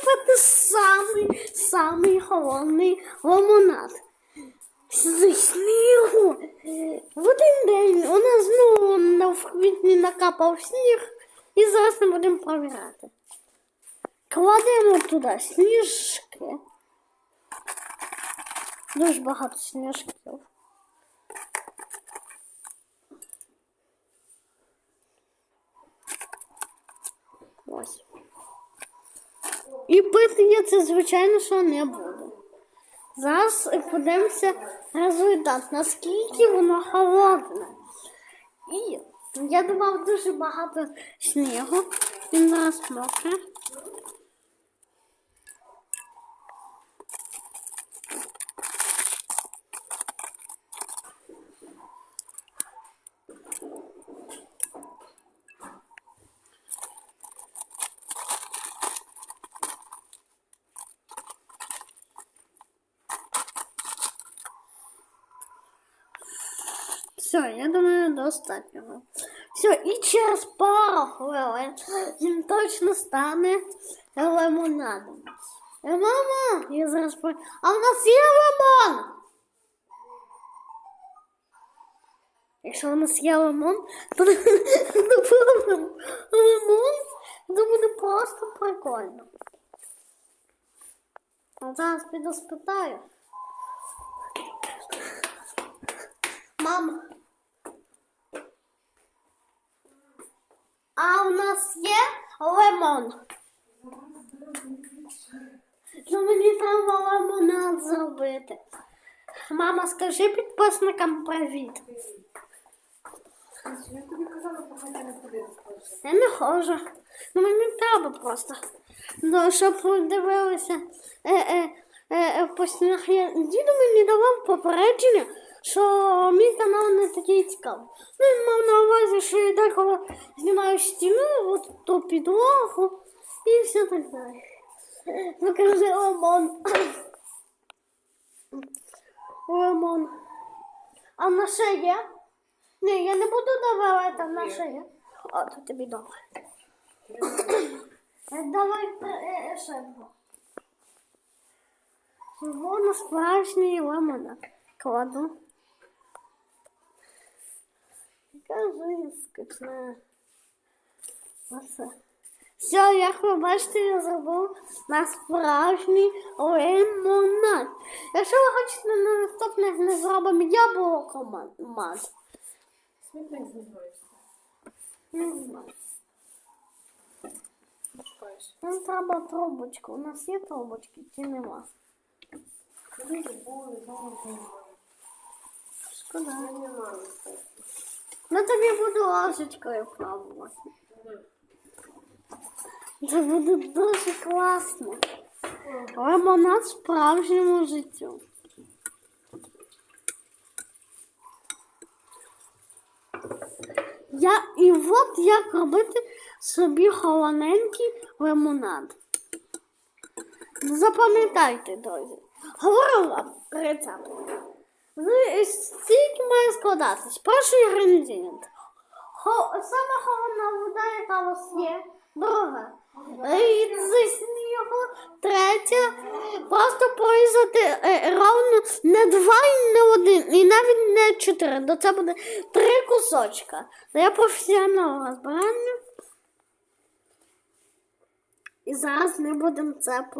випити самий, самий головний лимонад. Зі снігу. В один день у нас знову на в квітні накапав сніг, і зараз ми будемо провіряти. Кладемо туди сніжки. Дуже багато сніжків. І пити це, звичайно, що не буду. Зараз подивимося результат, наскільки воно холодне. І я думав дуже багато снігу. Він зараз мокре. Все, я думаю, достатньо. Все, і через пару хвилин він точно стане лимонадом. Е, Мама, я зараз по... А в нас є лимон. Якщо у нас є лимон, то лимон, це буде просто прикольно. А зараз піду спитаю. Мам. А у нас є лимон. Ну, мені треба лимонад зробити. Мама, скажи підписникам привіт. Я тобі казала, поки ти не подивишся. Я не хожу. Ну мені треба просто. Ну, щоб подивилися е, е, е, е, по снігах. Я... Діду мені давав попередження, що мій канал не такий цікавий. Ну, він мав на увазі, що я деколи знімаю стіну, от ту підлогу і все так далі. Покажи лимон. Лимон. А на ще? Ні, я не буду давати на шею. О, то тобі добре. Е, Давай е, е, два. Воно справжній лимонад. Кладу. Кажи, скучне. Оце. Все, як ви бачите, я зробив на справжній лимонад. Якщо ви хочете на наступних не зробимо яблуко мат. Смітник знімаєшся. Не знаю. Нам треба трубочку. У нас є трубочки чи нема? Шкода. Я. Ну тобі буду ложечкою пробувати. Це буде дуже класно. Лимонад справжньому життю. Я, і от як робити собі холодненький лимонад. Запам'ятайте, друзі. Говорю вам рецепт. Ви стільки має складатись. Перший інгредієнт. Саме головна вода, яка у вас є. Друга. Рід зі снігу. Третя. Просто порізати е, ровно не два і не один, і навіть не чотири. До це буде три кусочка. Я професіонал розбирання. І зараз ми будемо це про.